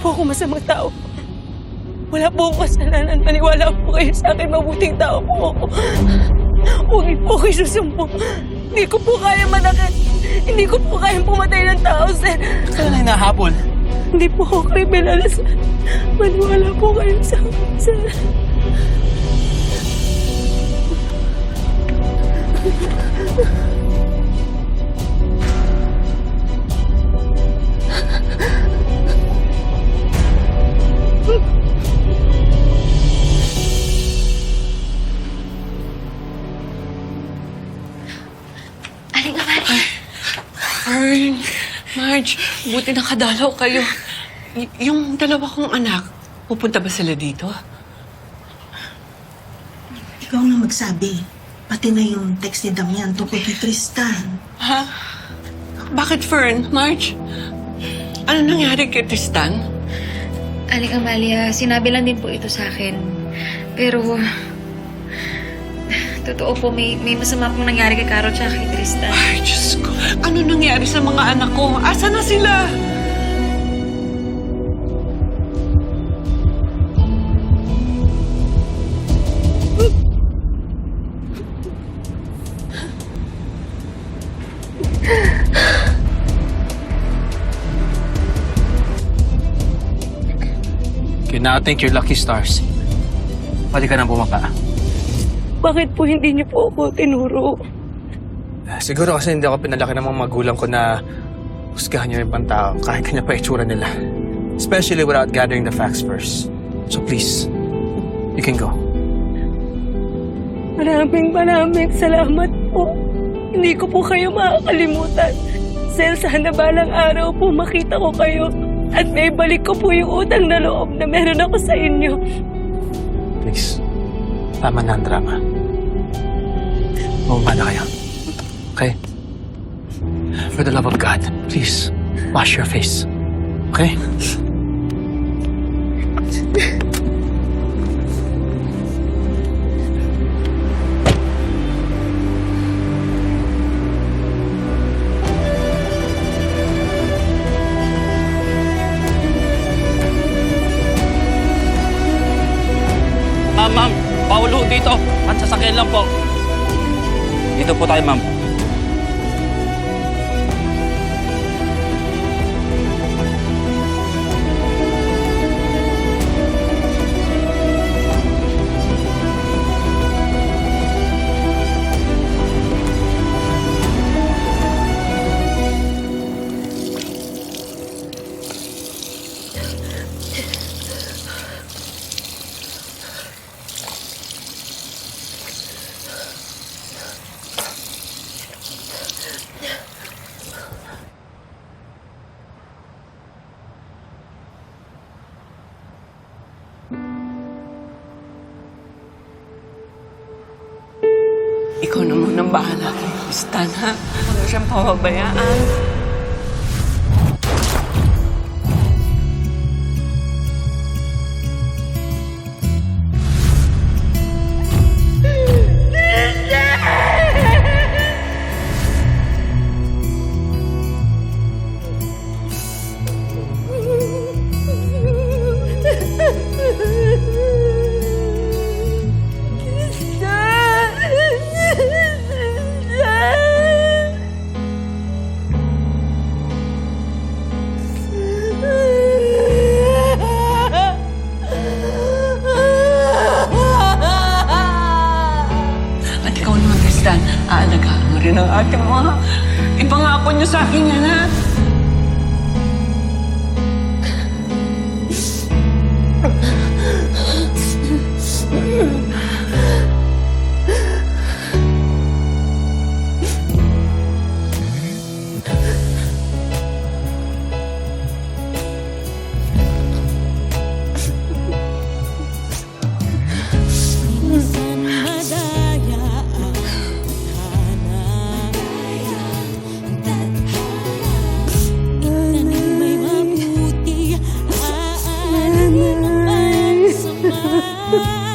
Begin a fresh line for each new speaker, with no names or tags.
po ako masamang tao. Wala po akong kasalanan. Maniwala po kayo sa akin. Mabuting tao po ako. Huwag niyo po kayo susumbong. Hindi ko po kaya manakit. Hindi ko po kaya pumatay ng tao, sir.
Kaya na hinahabol.
Hindi po ako kriminal, sir. Maniwala po kayo sa akin, sir.
Fern, Marge, buti nakadalaw kayo. Y- yung dalawa kong anak, pupunta ba sila dito?
Ikaw na magsabi. Pati na yung text ni Damian tungkol kay Tristan.
Ha? Bakit, Fern? Marge? Ano nangyari kay Tristan?
Aling Amalia, sinabi lang din po ito sa akin. Pero, totoo po, may, may masama pong nangyari kay Carol at kay Tristan.
Ay, Diyos ko. Ano nangyari sa mga anak ko? Asa na sila?
You now think you're lucky stars. Pwede ka nang bumaba.
Bakit po hindi niyo po ako tinuro?
Siguro kasi hindi ako pinalaki ng mga magulang ko na husgahan niyo yung ibang tao kahit kanya pa itsura nila. Especially without gathering the facts first. So please, you can go.
Maraming maraming salamat po. Hindi ko po kayo makakalimutan. Sir, sana balang araw po makita ko kayo at may balik ko po yung utang na loob na meron ako sa inyo.
Please. Tama na ang drama. Bumaba na kayo. Okay? For the love of God, please, wash your face. Okay?
dito. At sasakyan lang po. Dito po tayo, ma'am.
Ikaw na munang bahala kay Tristan, ha? Huwag siyang pababayaan. Aalagaan mo. Ipangako niyo sa akin yan, ha? Bye.